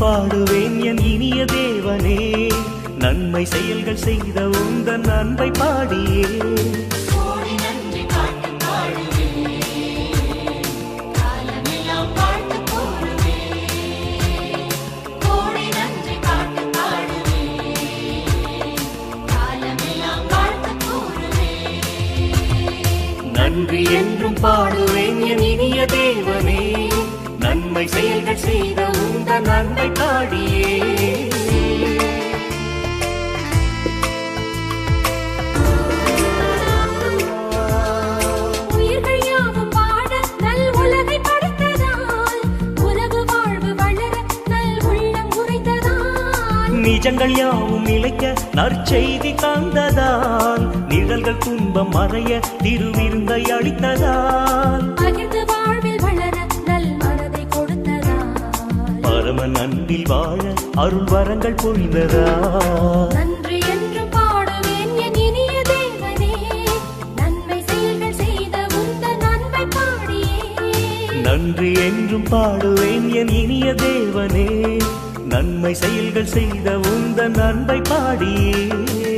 பாடுவேன் என் இனிய தேவனே. நன்மை செயல்கள் செய்த உந்தன் அன்பை பாடியே. நன்றி நன்றி நன்றி என்றும் பாடுவேன் என் இனிய நல் உள்ளம் உரைத்ததால். நிஜங்கள் யாவும் நிலைக்க நற்செய்தி தந்ததால் நிழல்கள் துன்பம் மறைய திருவிருந்தை அளித்ததால். பரமன் அன்பில் வாழ அருள் வரங்கள் பொழிந்ததால் நன்றி என்று பாடுவேன் என் இனிய தேவனே. நன்மை செயல்கள் செய்த உந்தன் அன்பை பாடியே. நன்றி என்றும் பாடுவேன் என் இனிய தேவனே. நன்மை செயல்கள் செய்த உந்தன் அன்பை பாடியே.